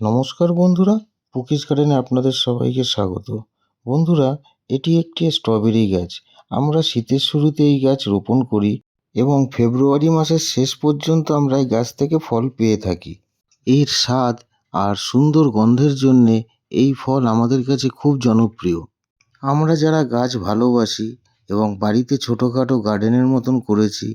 নমস্কার বন্ধুরা পুকিস গার্ডেনে আপনাদের সবাইকে স্বাগত। বন্ধুরা, এটি একটি স্ট্রবেরি গাছ। আমরা শীতের শুরুতে এই গাছ রোপণ করি এবং ফেব্রুয়ারি মাসের শেষ পর্যন্ত আমরা এই গাছ থেকে ফল পেয়ে থাকি। এর স্বাদ আর সুন্দর গন্ধের জন্যে এই ফল আমাদের কাছে খুব জনপ্রিয়। আমরা যারা গাছ ভালোবাসি এবং বাড়িতে ছোটোখাটো গার্ডেনের মতন করেছি,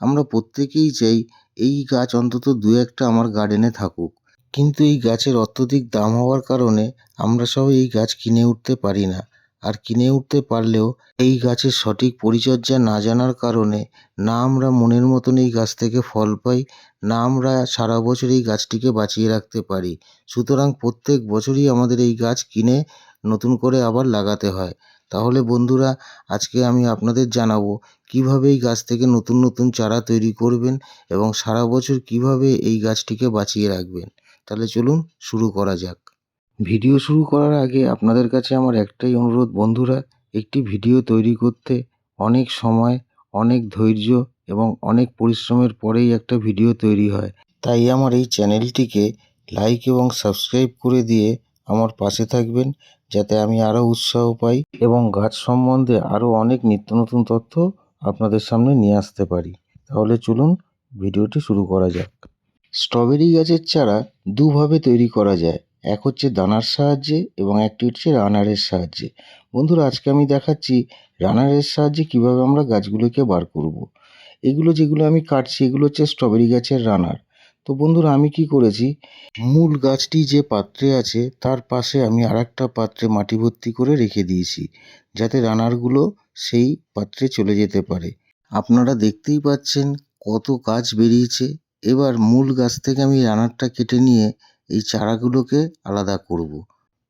আমরা প্রত্যেকেই চাই এই গাছ অন্তত দু একটা আমার গার্ডেনে থাকুক। কিন্তু এই গাছের অত্যধিক দাম হওয়ার কারণে আমরা সবাই এই গাছ কিনে উঠতে পারি না। আর কিনে উঠতে পারলেও এই গাছের সঠিক পরিচর্যা না জানার কারণে না আমরা মনের মতন এই গাছ থেকে ফল পাই, না আমরা সারা বছর এই গাছটিকে বাঁচিয়ে রাখতে পারি। সুতরাং প্রত্যেক বছরই আমাদের এই গাছ কিনে নতুন করে আবার লাগাতে হয়। তাহলে বন্ধুরা, আজকে আমি আপনাদের জানাব কীভাবে এই গাছ থেকে নতুন নতুন চারা তৈরি করবেন এবং সারা বছর কীভাবে এই গাছটিকে বাঁচিয়ে রাখবেন। তাহলে চলুন শুরু করা যাক। ভিডিও শুরু করার আগে আপনাদের কাছে আমার একটাই অনুরোধ, বন্ধুরা, একটি ভিডিও তৈরি করতে অনেক সময়, অনেক ধৈর্য এবং অনেক পরিশ্রমের পরেই একটা ভিডিও তৈরি হয়। তাই আমার এই চ্যানেলটিকে লাইক এবং সাবস্ক্রাইব করে দিয়ে আমার পাশে থাকবেন, যাতে আমি আরও উৎসাহ পাই এবং গাছ সম্বন্ধে আরও অনেক নিত্য নতুন তথ্য আপনাদের সামনে নিয়ে আসতে পারি। তাহলে চলুন ভিডিওটি শুরু করা যাক। স্ট্রবেরি গাছের চারা দুভাবে তৈরি করা যায়। এক হচ্ছে দানার সাহায্যে এবং একটি হচ্ছে রানারের সাহায্যে। বন্ধুরা, আজকে আমি দেখাচ্ছি রানারের সাহায্যে কীভাবে আমরা গাছগুলোকে বার করব। এগুলো যেগুলো আমি কাটছি, এগুলো হচ্ছে স্ট্রবেরি গাছের রানার। তো বন্ধুরা, আমি কি করেছি? মূল গাছটি যে পাত্রে আছে, তার পাশে আমি আর পাত্রে মাটি ভর্তি করে রেখে দিয়েছি, যাতে রানারগুলো সেই পাত্রে চলে যেতে পারে। আপনারা দেখতেই পাচ্ছেন কত গাছ বেরিয়েছে। এবার মূল গাছ থেকে আমি রানারটা কেটে নিয়ে এই চারাগুলোকে আলাদা করব।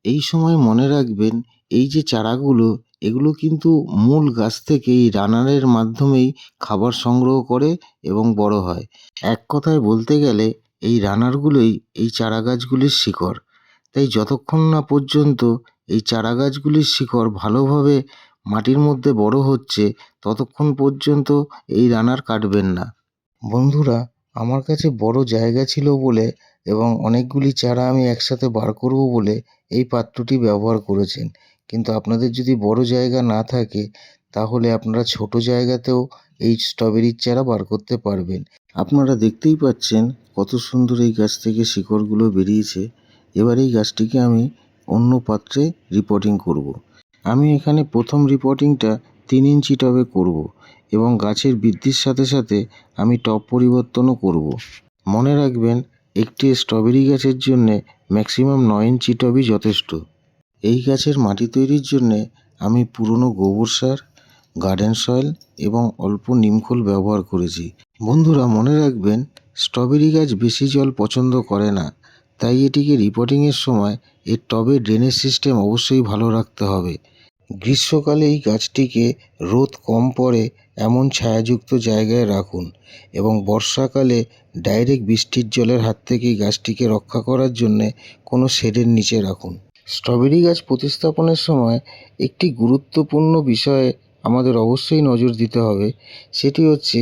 এই সময় মনে রাখবেন, এই যে চারাগুলো, এগুলো কিন্তু মূল গাছ থেকে এই রানারের মাধ্যমেই খাবার সংগ্রহ করে এবং বড় হয়। এক কথায় বলতে গেলে, এই রানারগুলোই এই চারা গাছগুলির শিকড়। তাই যতক্ষণ না পর্যন্ত এই চারা গাছগুলির শিকড় ভালোভাবে মাটির মধ্যে বড় হচ্ছে, ততক্ষণ পর্যন্ত এই রানার কাটবেন না। বন্ধুরা আমার কাছে বড় জায়গা ছিল বলে এবং অনেকগুলি চারা আমি একসাথে বার করব বলে এই পাত্রটি ব্যবহার করেছেন। কিন্তু আপনাদের যদি বড় জায়গা না থাকে, তাহলে আপনারা ছোট জায়গাতেও এই স্ট্রবেরির চারা বার করতে পারবেন। আপনারা দেখতেই পাচ্ছেন কত সুন্দর এই গাছ থেকে শিকড়গুলো বেরিয়েছে। এবার এই গাছটিকে আমি অন্য পাত্রে রিপোর্টিং করব। আমি এখানে প্রথম রিপোর্টিংটা তিন ইঞ্চি টবে করব এবং গাছের বৃদ্ধির সাথে সাথে আমি টব পরিবর্তনও করব। মনে রাখবেন, একটি স্ট্রবেরি গাছের জন্যে ম্যাক্সিমাম নয় ইঞ্চি টবই যথেষ্ট। এই গাছের মাটি তৈরির জন্যে আমি পুরনো গোবর সার, গার্ডেন সয়েল এবং অল্প নিমখোল ব্যবহার করেছি। বন্ধুরা, মনে রাখবেন, স্ট্রবেরি গাছ বেশি জল পছন্দ করে না। তাই এটিকে রিপোর্টিংয়ের সময় এর টবে ড্রেনেজ সিস্টেম অবশ্যই ভালো রাখতে হবে। গ্রীষ্মকালে এই গাছটিকে রোদ কম পড়ে এমন ছায়াযুক্ত জায়গায় রাখুন এবং বর্ষাকালে ডাইরেক্ট বৃষ্টির জলের হাত থেকে গাছটিকে রক্ষা করার জন্যে কোনো শেডের নিচে রাখুন। স্ট্রবেরি গাছ প্রতিস্থাপনের সময় একটি গুরুত্বপূর্ণ বিষয়ে আমাদের অবশ্যই নজর দিতে হবে। সেটি হচ্ছে,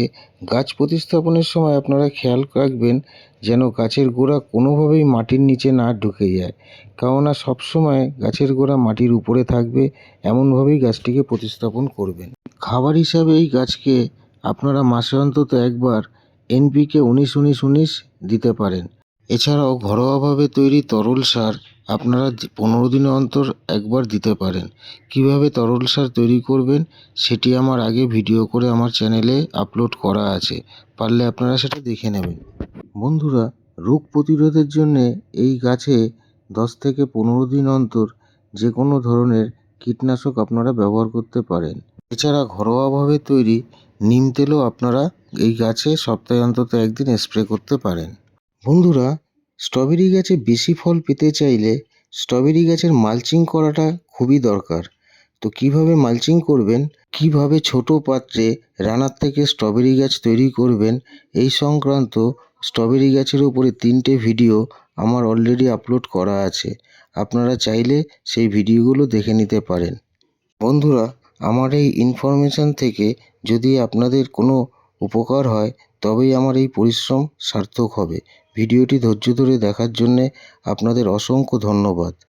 গাছ প্রতিস্থাপনের সময় আপনারা খেয়াল রাখবেন যেন গাছের গোড়া কোনোভাবেই মাটির নিচে না ঢুকে যায়। কেননা সবসময় গাছের গোড়া মাটির উপরে থাকবে, এমনভাবেই গাছটিকে প্রতিস্থাপন করবেন। খাবার হিসাবে এই গাছকে আপনারা মাসে অন্তত একবার এনপিকে উনিশ উনিশ উনিশ দিতে পারেন। এছাড়াও ঘরোয়াভাবে তৈরি তরল সার আপনারা পনেরো দিন অন্তর একবার দিতে পারেন। কীভাবে তরল সার তৈরি করবেন, সেটি আমার আগে ভিডিও করে আমার চ্যানেলে আপলোড করা আছে। পারলে আপনারা সেটা দেখে নেবেন। বন্ধুরা, রোগ প্রতিরোধের জন্যে এই গাছে দশ থেকে পনেরো দিন অন্তর যে কোনো ধরনের কীটনাশক আপনারা ব্যবহার করতে পারেন। এছাড়া ঘরোয়াভাবে তৈরি নিম তেলও আপনারা এই গাছে সপ্তাহে অন্তত একদিন স্প্রে করতে পারেন। বন্ধুরা স্ট্রবেরি গাছে বেশি ফল পেতে চাইলে স্ট্রবেরি গাছের মালচিং করাটা খুবই দরকার। তো কীভাবে মালচিং করবেন? কীভাবে ছোট পাত্রে রানার থেকে স্ট্রবেরি গাছ তৈরি করবেন? এই সংক্রান্ত স্ট্রবেরি গাছের উপরে তিনটে ভিডিও আমার অলরেডি আপলোড করা আছে। আপনারা চাইলে সেই ভিডিওগুলো দেখে নিতে পারেন। বন্ধুরা, আমার এই ইনফরমেশান থেকে যদি আপনাদের কোনো উপকার হয়, তবেই আমার এই পরিশ্রম সার্থক হবে। ভিডিওটি ধৈর্য ধরে দেখার জন্যে আপনাদের অসংখ্য ধন্যবাদ।